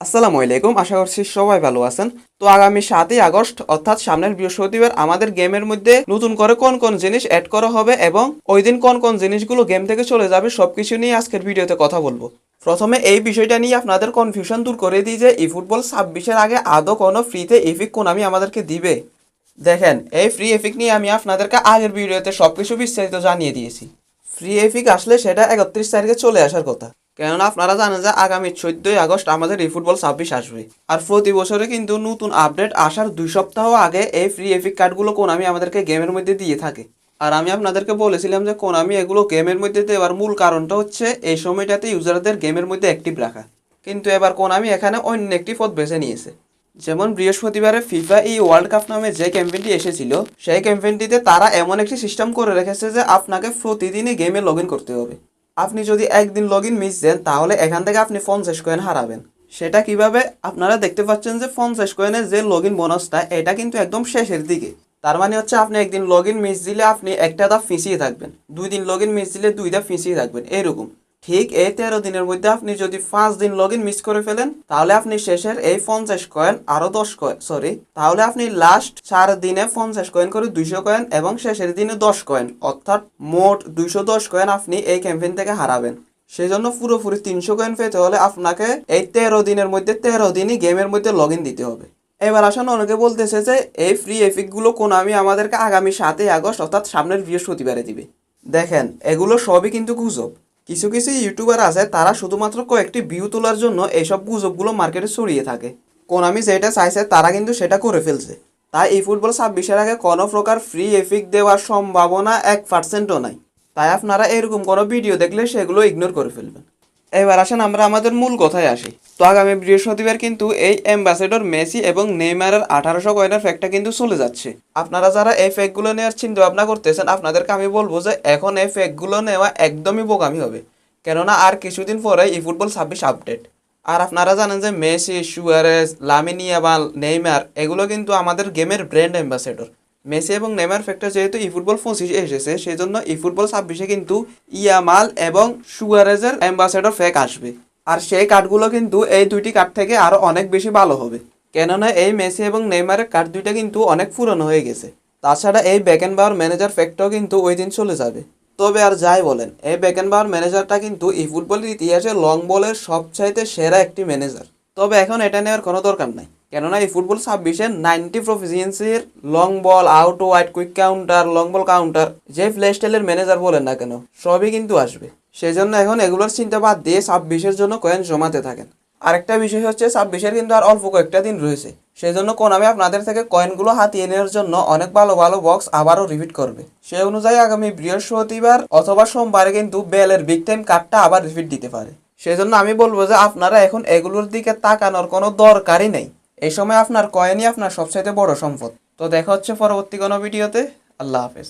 আসসালামু আলাইকুম, আশা করছি সবাই ভালো আছেন। তো আগামী সাতই আগস্ট, অর্থাৎ সামনের বৃহস্পতিবার, আমাদের গেমের মধ্যে নতুন করে কোন কোন জিনিস অ্যাড করা হবে এবং ওই দিন কোন কোন জিনিসগুলো গেম থেকে চলে যাবে, সবকিছু নিয়ে আজকের ভিডিওতে কথা বলব। প্রথমে এই বিষয়টা নিয়ে আপনাদের কনফিউশন দূর করে দিই যে ই ফুটবল ছাব্বিশের আগে আদৌ কোনো ফ্রিতে এফিক কোন আমি আমাদেরকে দিবে? দেখেন, এই ফ্রি এফিক নিয়ে আমি আপনাদেরকে আগের ভিডিওতে সবকিছু বিস্তারিত জানিয়ে দিয়েছি। ফ্রি এফিক আসলে সেটা একত্রিশ তারিখে চলে আসার কথা। কেননা আপনারা জানেন যে আগামী চোদ্দই আগস্ট আমাদের এই ফুটবল ছাব্বিশ আসবে। আর প্রতি বছরে কিন্তু নতুন আপডেট আসার দুই সপ্তাহ আগে এই ফ্রি এফিক কার্ডগুলো কোনামি আমাদেরকে গেমের মধ্যে দিয়ে থাকে। আর আমি আপনাদেরকে বলেছিলাম যে কোনামি এগুলো গেমের মধ্যে দেওয়ার মূল কারণটা হচ্ছে এই সময়টাতে ইউজারদের গেমের মধ্যে অ্যাক্টিভ রাখা। কিন্তু এবার কোনামি এখানে অন্য একটি পথ বেছে নিয়েছে। যেমন বৃহস্পতিবারে ফিফা ই ওয়ার্ল্ড কাপ নামে যে ক্যাম্পেইনটি এসেছিল, সেই ক্যাম্পেইনটিতে তারা এমন একটি সিস্টেম করে রেখেছে যে আপনাকে প্রতিদিনই গেমে লগ করতে হবে। আপনি যদি একদিন লগ ইন মিস দেন, তাহলে এখান থেকে আপনি পঞ্চাশ কয়েন হারাবেন। সেটা কীভাবে? আপনারা দেখতে পাচ্ছেন যে পঞ্চাশ কয়েনের যে লগ ইন বোনাসটা এটা কিন্তু একদম শেষের দিকে। তার মানে হচ্ছে আপনি একদিন লগ ইন মিস দিলে আপনি একটা ধাপ ফিসিয়ে থাকবেন। দুই দিন লগ ইন মিস দিলে দুই ধাপ ফিসিয়ে থাকবেন, এরকম। ঠিক এই তেরো দিনের মধ্যে আপনি যদি পাঁচ দিন লগ মিস করে ফেলেন, তাহলে আপনি শেষের এই পঞ্চাশ কয়েন আরও দশ কয়েন সরি তাহলে আপনি লাস্ট চার দিনে পঞ্চাশ কয়েন করে দুইশো কয়েন এবং শেষের দিনে দশ কয়েন অর্থাৎ মোট দুইশো দশ কয়েন আপনি এই ক্যাম্পেইন থেকে হারাবেন। সেই জন্য পুরোপুরি তিনশো কয়েন পেতে হলে আপনাকে এই তেরো দিনের মধ্যে, তেরো দিনই গেমের মধ্যে লগ দিতে হবে। এবার আসলে অনেকে বলতেছে যে, এই ফ্রি এফিকগুলো কোন আমি আমাদেরকে আগামী সাতই আগস্ট, অর্থাৎ সামনের বৃহস্পতিবারে দিবে। দেখেন, এগুলো সবই কিন্তু গুজব। কিছু কিছু ইউটিউবার আছে, তারা শুধুমাত্র কয়েকটি ভিউ তোলার জন্য এইসব গুজবগুলো মার্কেটে ছড়িয়ে থাকে। কোনামি যেটা চাইছে, তারা কিন্তু সেটা করে ফেলছে। তাই এই ফুটবল ছাব্বিশের আগে কোনো প্রকার ফ্রি এফিক দেওয়ার সম্ভাবনা এক পার্সেন্টও নাই। তাই আপনারা এরকম কোনো ভিডিও দেখলে সেগুলো ইগনোর করে ফেলবেন। এবার আসেন আমরা আমাদের মূল কথায় আসি। তো আগামী বৃহস্পতিবার কিন্তু এই অ্যাম্বাসেডর মেসি এবং নেইমারের আঠারোশো কয়েনের ফ্যাক্টটা কিন্তু চলে যাচ্ছে। আপনারা যারা এই ফ্যাকগুলো নেওয়ার চিন্তা ভাবনা করতেছেন, আপনাদেরকে আমি বলব যে এখন এই ফ্যাকগুলো নেওয়া একদমই বোকামি হবে। কেননা আর কিছুদিন পরে এই ফুটবল ছাব্বিশ আপডেট আর আপনারা জানেন যে মেসি সুয়ারেস লামিনিয়াবাল নেইমার, এগুলো কিন্তু আমাদের গেমের ব্র্যান্ড অ্যাম্বাসেডর মেসি এবং নেমার ফ্যাক্টর যেহেতু ই ফুটবল পঁচিশে এসেছে সেই জন্য ই ফুটবল ছাব্বিশে কিন্তু ইয়ামাল এবং সুয়ারেজের অ্যাম্বাসেডর ফ্যাক আসবে। আর সেই কার্ডগুলো কিন্তু এই দুইটি কার্ড থেকে আরও অনেক বেশি ভালো হবে। কেননা এই মেসি এবং নেইমারের কার্ড দুইটা কিন্তু অনেক পুরনো হয়ে গেছে। তাছাড়া এই ব্যাকেন বাওয়ার ম্যানেজার ফ্যাক্টও কিন্তু ওই দিন চলে যাবে। তবে আর যাই বলেন, এই ব্যাকেন বাওয়ার ম্যানেজারটা কিন্তু এই ফুটবলের ইতিহাসে লং বলের সবচাইতে সেরা একটি ম্যানেজার। তবে এখন এটা নেওয়ার কোনো দরকার নাই। কেননা এই ফুটবল ছাব্বিশে ninety প্রফিসিয়েন্সির long ball out wide quick counter long ball counter যে প্লে স্টাইলের ম্যানেজার বলেন না কেন, সবই কিন্তু আসবে। সেই জন্য এখন এগুলোর চিন্তা বাদ দিয়ে ছাব্বিশের জন্য কয়েন জমাতে থাকেন। আরেকটা বিষয় হচ্ছে, ছাব্বিশের কিন্তু আর অল্প কয়েকটা দিন রয়েছে। সেই জন্য কোন আমি আপনাদের থেকে কয়েনগুলো হাতিয়ে নেওয়ার জন্য অনেক ভালো ভালো বক্স আবারও রিপিট করবে। সেই অনুযায়ী আগামী বৃহস্পতিবার অথবা সোমবারে কিন্তু বেলের বিগ টাইম কার্ডটা আবার রিপিট দিতে পারে। সেই জন্য আমি বলব যে আপনারা এখন এগুলোর দিকে তাকানোর কোনো দরকারই নেই। এই সময় আপনার কয়েনই আপনার সবচাইতে বড় সম্পদ। তো দেখা হচ্ছে পরবর্তী কোনো ভিডিওতে। আল্লাহ হাফেজ।